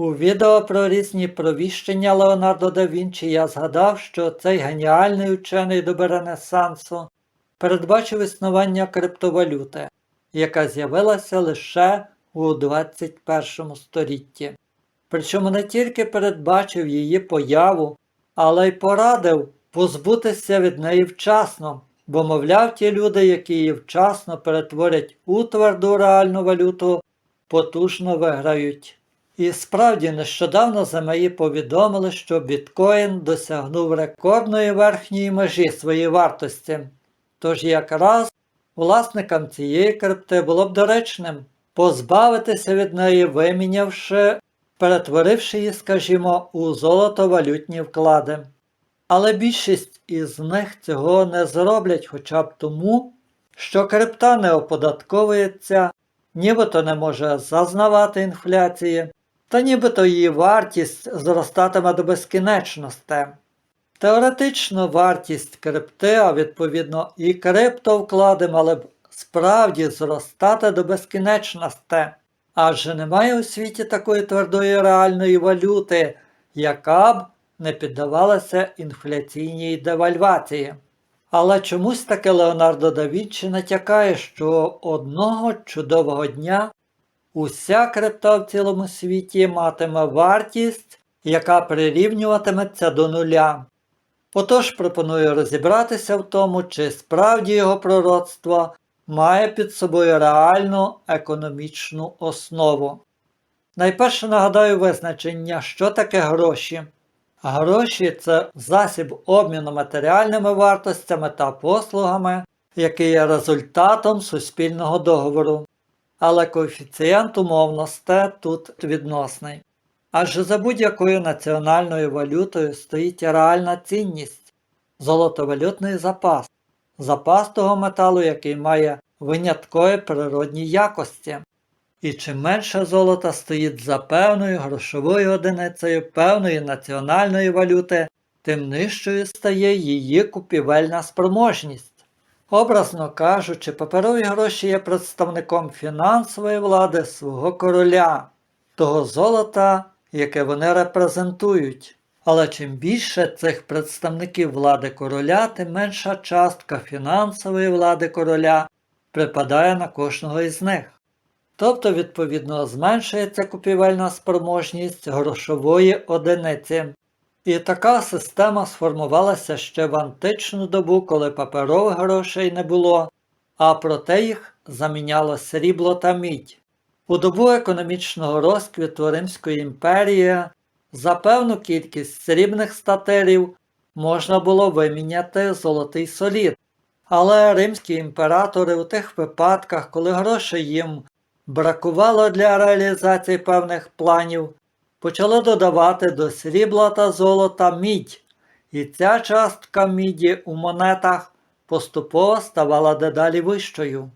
У відео про різні провіщення Леонардо да Вінчі я згадав, що цей геніальний учений доби Ренесансу передбачив існування криптовалюти, яка з'явилася лише у 21 столітті. Причому не тільки передбачив її появу, але й порадив позбутися від неї вчасно, бо, мовляв, ті люди, які її вчасно перетворять у тверду реальну валюту, потужно виграють. І справді нещодавно ЗМІ повідомили, що біткоін досягнув рекордної верхньої межі своєї вартості. Тож якраз власникам цієї крипти було б доречним позбавитися від неї, вимінявши, перетворивши її, скажімо, у золотовалютні вклади. Але більшість із них цього не зроблять хоча б тому, що крипта не оподатковується, нібито не може зазнавати інфляції, та нібито її вартість зростатиме до безкінечності. Теоретично вартість крипти, а відповідно і криптовклади мали б справді зростати до безкінечності, адже немає у світі такої твердої реальної валюти, яка б не піддавалася інфляційній девальвації. Але чомусь таки Леонардо да Вінчі натякає, що одного чудового дня уся крипта в цілому світі матиме вартість, яка прирівнюватиметься до нуля. Отож пропоную розібратися в тому, чи справді його пророцтво має під собою реальну економічну основу. Найперше нагадаю визначення, що таке гроші. Гроші це засіб обміну матеріальними вартостями та послугами, який є результатом суспільного договору. Але коефіцієнт умовності тут відносний. Адже за будь-якою національною валютою стоїть реальна цінність золотовалютний запас, запас того металу, який має виняткові природні якості. І чим менше золота стоїть за певною грошовою одиницею певної національної валюти, тим нижчою стає її купівельна спроможність. Образно кажучи, паперові гроші є представником фінансової влади свого короля, того золота, яке вони репрезентують. Але чим більше цих представників влади короля, тим менша частка фінансової влади короля припадає на кожного із них. Тобто, відповідно, зменшується купівельна спроможність грошової одиниці. І така система сформувалася ще в античну добу, коли паперових грошей не було, а проте їх заміняло срібло та мідь. У добу економічного розквіту Римської імперії за певну кількість срібних статерів можна було виміняти золотий солід. Але римські імператори у тих випадках, коли грошей їм бракувало для реалізації певних планів, почали додавати до срібла та золота мідь, і ця частка міді у монетах поступово ставала дедалі вищою.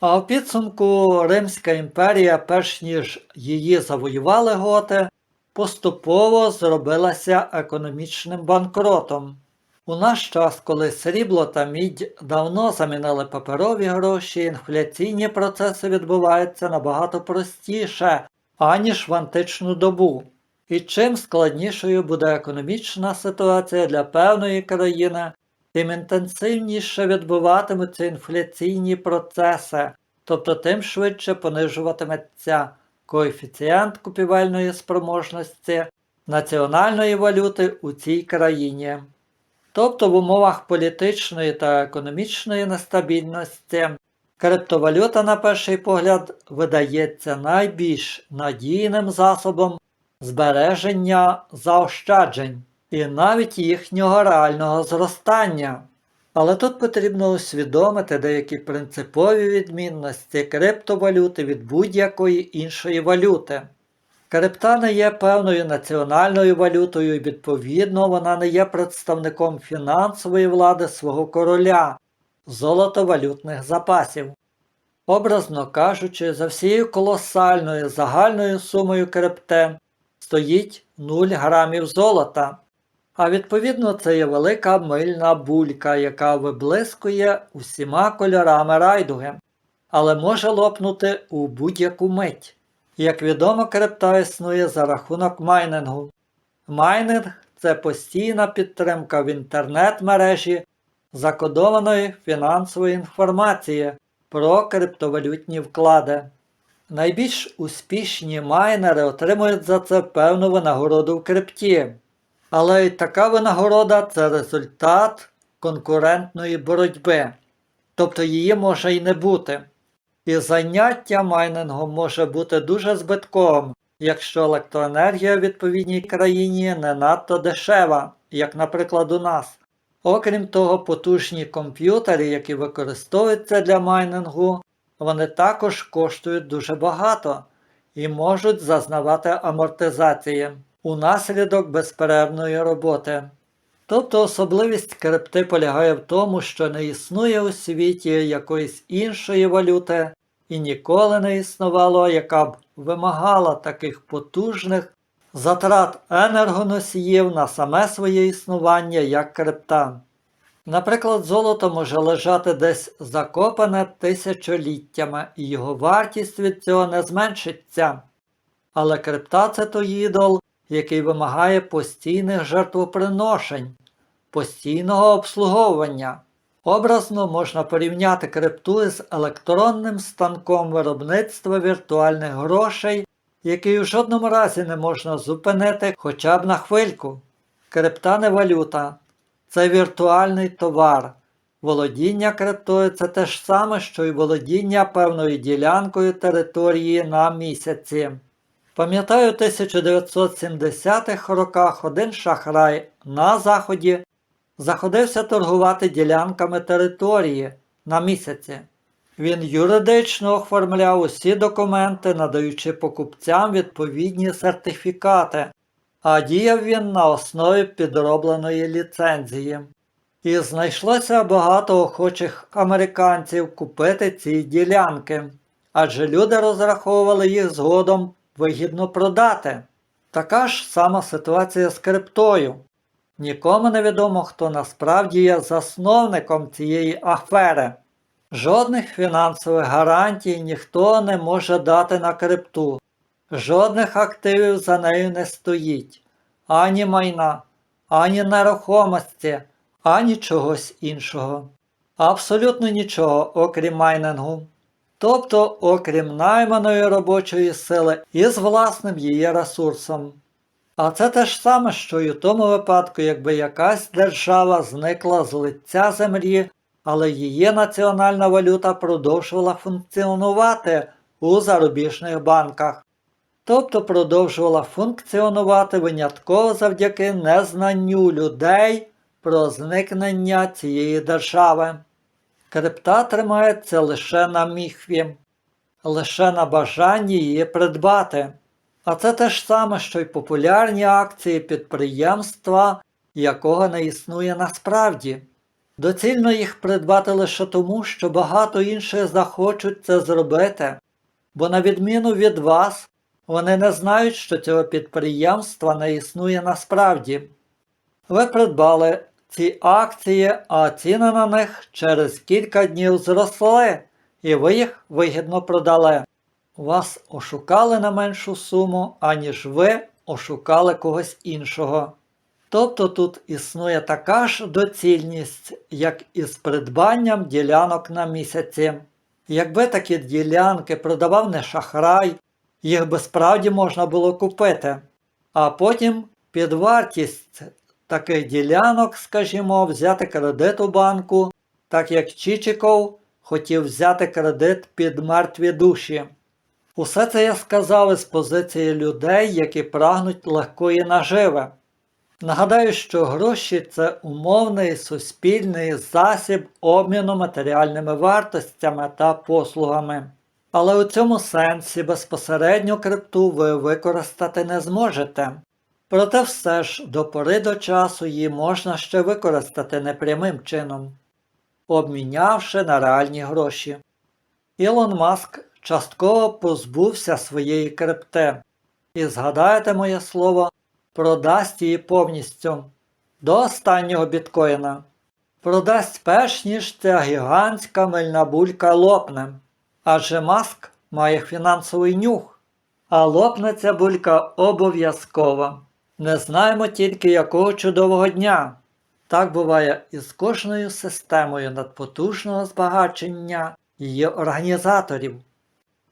А в підсумку Римська імперія, перш ніж її завоювали готи, поступово зробилася економічним банкротом. У наш час, коли срібло та мідь давно замінили паперові гроші, інфляційні процеси відбуваються набагато простіше, аніж в античну добу. І чим складнішою буде економічна ситуація для певної країни, тим інтенсивніше відбуватимуться інфляційні процеси, тобто тим швидше понижуватиметься коефіцієнт купівельної спроможності національної валюти у цій країні. Тобто в умовах політичної та економічної нестабільності криптовалюта, на перший погляд, видається найбільш надійним засобом збереження заощаджень і навіть їхнього реального зростання. Але тут потрібно усвідомити деякі принципові відмінності криптовалюти від будь-якої іншої валюти. Крипта не є певною національною валютою і відповідно вона не є представником фінансової влади свого короля, золотовалютних запасів. Образно кажучи, за всією колосальною загальною сумою крипте стоїть 0 грамів золота, а відповідно це є велика мильна булька, яка виблискує усіма кольорами райдуги, але може лопнути у будь-яку мить. Як відомо, крипта існує за рахунок майнингу. Майнинг це постійна підтримка в інтернет-мережі закодованої фінансової інформації про криптовалютні вклади. Найбільш успішні майнери отримують за це певну винагороду в крипті. Але й така винагорода це результат конкурентної боротьби, тобто її може й не бути. І заняття майнингом може бути дуже збитковим, якщо електроенергія в відповідній країні не надто дешева, як, наприклад, у нас. Окрім того, потужні комп'ютери, які використовуються для майнингу, вони також коштують дуже багато і можуть зазнавати амортизації унаслідок безперервної роботи. Тобто особливість крипти полягає в тому, що не існує у світі якоїсь іншої валюти і ніколи не існувало, яка б вимагала таких потужних затрат енергоносіїв на саме своє існування, як крипта. Наприклад, золото може лежати десь закопане тисячоліттями, і його вартість від цього не зменшиться. Але крипта це той ідол, який вимагає постійних жертвоприношень, постійного обслуговування. Образно можна порівняти крипту з електронним станком виробництва віртуальних грошей, який у жодному разі не можна зупинити хоча б на хвильку. Крипта не валюта, це віртуальний товар. Володіння криптою це те ж саме, що й володіння певною ділянкою території на місяці. Пам'ятаю, у 1970-х роках один шахрай на Заході заходився торгувати ділянками території на місяці. Він юридично оформляв усі документи, надаючи покупцям відповідні сертифікати, а діяв він на основі підробленої ліцензії. І знайшлося багато охочих американців купити ці ділянки, адже люди розраховували їх згодом вигідно продати. Така ж сама ситуація з криптою. Нікому не відомо, хто насправді є засновником цієї афери. Жодних фінансових гарантій ніхто не може дати на крипту, жодних активів за нею не стоїть, ані майна, ані нерухомості, ані чогось іншого. Абсолютно нічого, окрім майнингу. Тобто, окрім найманої робочої сили із власним її ресурсом. А це те ж саме, що й у тому випадку, якби якась держава зникла з лиця землі, але її національна валюта продовжувала функціонувати у зарубіжних банках. Тобто продовжувала функціонувати винятково завдяки незнанню людей про зникнення цієї держави. Крипта тримається лише на міхві, лише на бажанні її придбати. А це те ж саме, що й популярні акції підприємства, якого не існує насправді. Доцільно їх придбати лише тому, що багато інших захочуть це зробити, бо, на відміну від вас, вони не знають, що цього підприємства не існує насправді. Ви придбали ці акції, а ціни на них через кілька днів зросли, і ви їх вигідно продали. Вас ошукали на меншу суму, аніж ви ошукали когось іншого. Тобто тут існує така ж доцільність, як і з придбанням ділянок на місяці. Якби такі ділянки продавав не шахрай, їх би справді можна було купити, а потім під вартість таких ділянок, скажімо, взяти кредит у банку, так як Чичиков хотів взяти кредит під мертві душі. Усе це я сказав із позиції людей, які прагнуть легкої наживи. Нагадаю, що гроші це умовний суспільний засіб обміну матеріальними вартостями та послугами. Але у цьому сенсі безпосередньо крипту ви використати не зможете. Проте все ж до пори до часу її можна ще використати непрямим чином, обмінявши на реальні гроші. Ілон Маск частково позбувся своєї крипти. І згадайте моє слово, продасть її повністю до останнього біткоїна. Продасть перш ніж ця гігантська мильна булька лопне. Адже маск має фінансовий нюх. А лопне ця булька обов'язково. Не знаємо тільки якого чудового дня. Так буває і з кожною системою надпотужного збагачення її організаторів.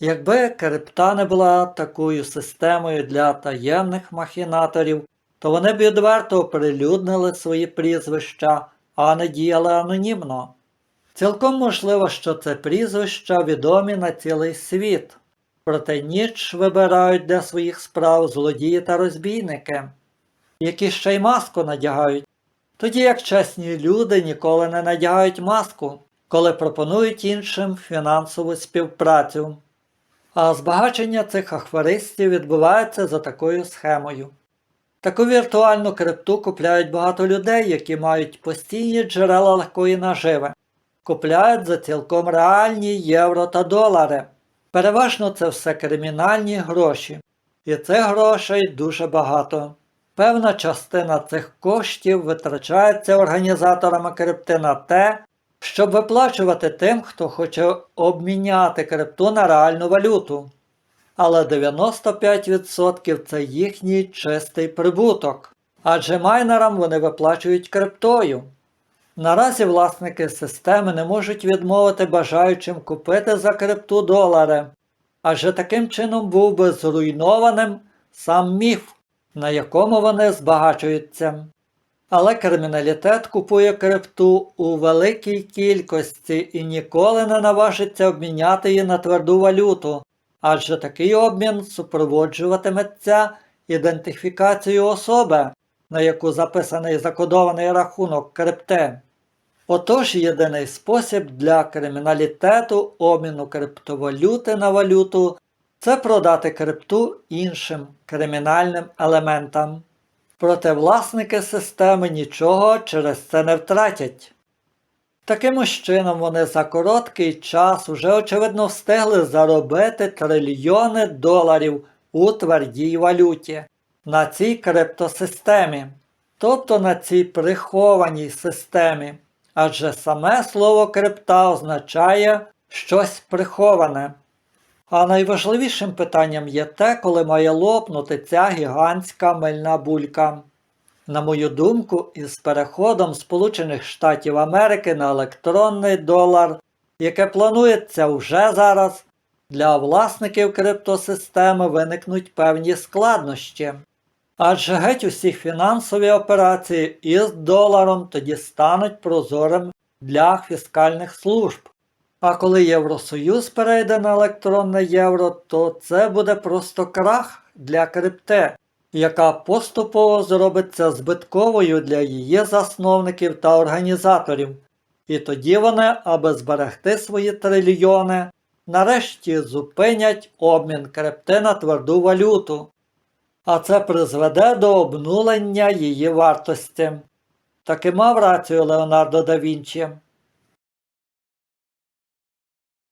Якби крипта не була такою системою для таємних махінаторів, то вони б відверто оприлюднили свої прізвища, а не діяли анонімно. Цілком можливо, що це прізвища відомі на цілий світ, проте ніч вибирають для своїх справ злодії та розбійники, які ще й маску надягають, тоді як чесні люди ніколи не надягають маску, коли пропонують іншим фінансову співпрацю. А збагачення цих ахваристів відбувається за такою схемою. Таку віртуальну крипту купляють багато людей, які мають постійні джерела легкої наживи. Купляють за цілком реальні євро та долари. Переважно це все кримінальні гроші. І цих грошей дуже багато. Певна частина цих коштів витрачається організаторами крипти на те, щоб виплачувати тим, хто хоче обміняти крипту на реальну валюту. Але 95% це їхній чистий прибуток, адже майнерам вони виплачують криптою. Наразі власники системи не можуть відмовити бажаючим купити за крипту долари, адже таким чином був би зруйнованим сам міф, на якому вони збагачуються. Але криміналітет купує крипту у великій кількості і ніколи не наважиться обміняти її на тверду валюту, адже такий обмін супроводжуватиметься ідентифікацією особи, на яку записаний закодований рахунок крипти. Отож єдиний спосіб для криміналітету обміну криптовалюти на валюту це продати крипту іншим кримінальним елементам. Проте власники системи нічого через це не втратять. Таким ось чином вони за короткий час уже очевидно встигли заробити трильйони доларів у твердій валюті на цій криптосистемі, тобто на цій прихованій системі, адже саме слово крипта означає щось приховане. А найважливішим питанням є те, коли має лопнути ця гігантська мильна булька. На мою думку, із переходом Сполучених Штатів Америки на електронний долар, яке планується вже зараз, для власників криптосистеми виникнуть певні складнощі. Адже геть усі фінансові операції із доларом тоді стануть прозорим для фіскальних служб. А коли Євросоюз перейде на електронне євро, то це буде просто крах для крипти, яка поступово зробиться збитковою для її засновників та організаторів. І тоді вони, аби зберегти свої трильйони, нарешті зупинять обмін крипти на тверду валюту. А це призведе до обнулення її вартості. Таки мав рацію Леонардо да Вінчі.